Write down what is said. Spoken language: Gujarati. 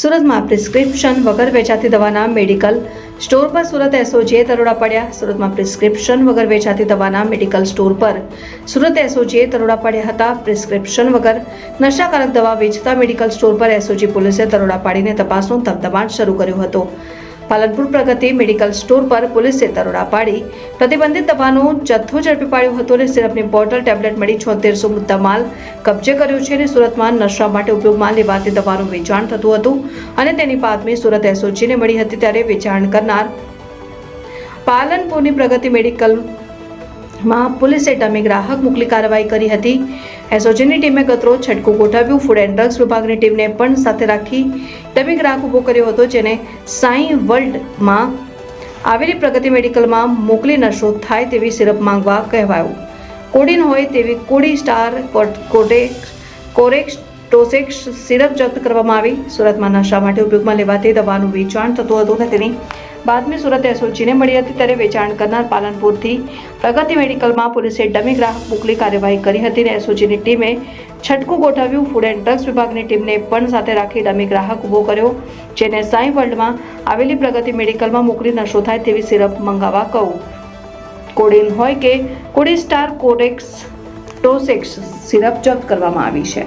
સુરતમાં પ્રિસ્ક્રિપ્શન વગર વેચાતી દવાના મેડિકલ સ્ટોર પર સુરત એસઓજીએ દરોડા પડ્યા. સુરતમાં પ્રિસ્ક્રિપ્શન વગર વેચાતી દવાના મેડિકલ સ્ટોર પર સુરત એસઓજીએ દરોડા પડ્યા હતા. પ્રિસ્ક્રિપ્શન વગર નશાકારક દવા વેચતા મેડિકલ સ્ટોર પર એસઓજી પોલીસે દરોડા પાડીને તપાસનો ધમધમાટ શરૂ કર્યો હતો. પાલનપુર પ્રગતિ મેડિકલ સ્ટોર પર પોલીસે દરોડા પાડી. પ્રતિબંધિત દવાનો જથ્થો ઝડપી પાડ્યો હતો અને સિરપની બોટલ, ટેબ્લેટ મળી છોતેરસો મુદ્દા માલ કબજે કર્યો છે અને સુરતમાં નશા માટે ઉપયોગમાં લેવાતી દવાનું વેચાણ થતું હતું અને તેની બાતમી સુરત એસઓજીને મળી હતી ત્યારે વેચાણ કરનાર પાલનપુરની પ્રગતિ મેડિકલમાં પોલીસે ટમે ગ્રાહક મોકલી કાર્યવાહી કરી હતી. એસઓજીની ટીમે કચરો છટકું ગોઠવ્યું. ફૂડ એન્ડ ડ્રગ્સ વિભાગની ટીમને પણ સાથે રાખી ટમે ગ્રાહક ઊભો કર્યો હતો, જેને સાઈ વર્લ્ડમાં આવેલી પ્રગતિ મેડિકલમાં મોકલી નશો થાય તેવી સિરપ માંગવા કહેવાયું. કોડિન હોય તેવી કોડી સ્ટાર કોટ- કોટેક્સ કોરેક્સ, ટોસેક્સ સિરપ જપ્ત કરવામાં આવી. સુરતમાં નશા માટે ઉપયોગમાં લેવાતી દવાનું વેચાણ થતું હતું અને તેની બાતમી સુરત એસઓજીને મળી હતી ત્યારે વેચાણ કરનાર પાલનપુરથી પ્રગતિ મેડિકલમાં પોલીસે ડમી ગ્રાહક મોકલી કાર્યવાહી કરી હતી અને એસઓજીની ટીમે છટકું ગોઠવ્યું ફૂડ એન્ડ ડ્રગ્સ વિભાગની ટીમને પણ સાથે રાખી ડમી ગ્રાહક ઊભો કર્યો, જેને સાઈ વર્લ્ડમાં આવેલી પ્રગતિ મેડિકલમાં મોકલી નશો થાય તેવી સિરપ મંગાવવા કહું. કોડિન હોય કે કોડી સ્ટાર કોરેક્સ ટોસેક્સ સિરપ જપ્ત કરવામાં આવી છે.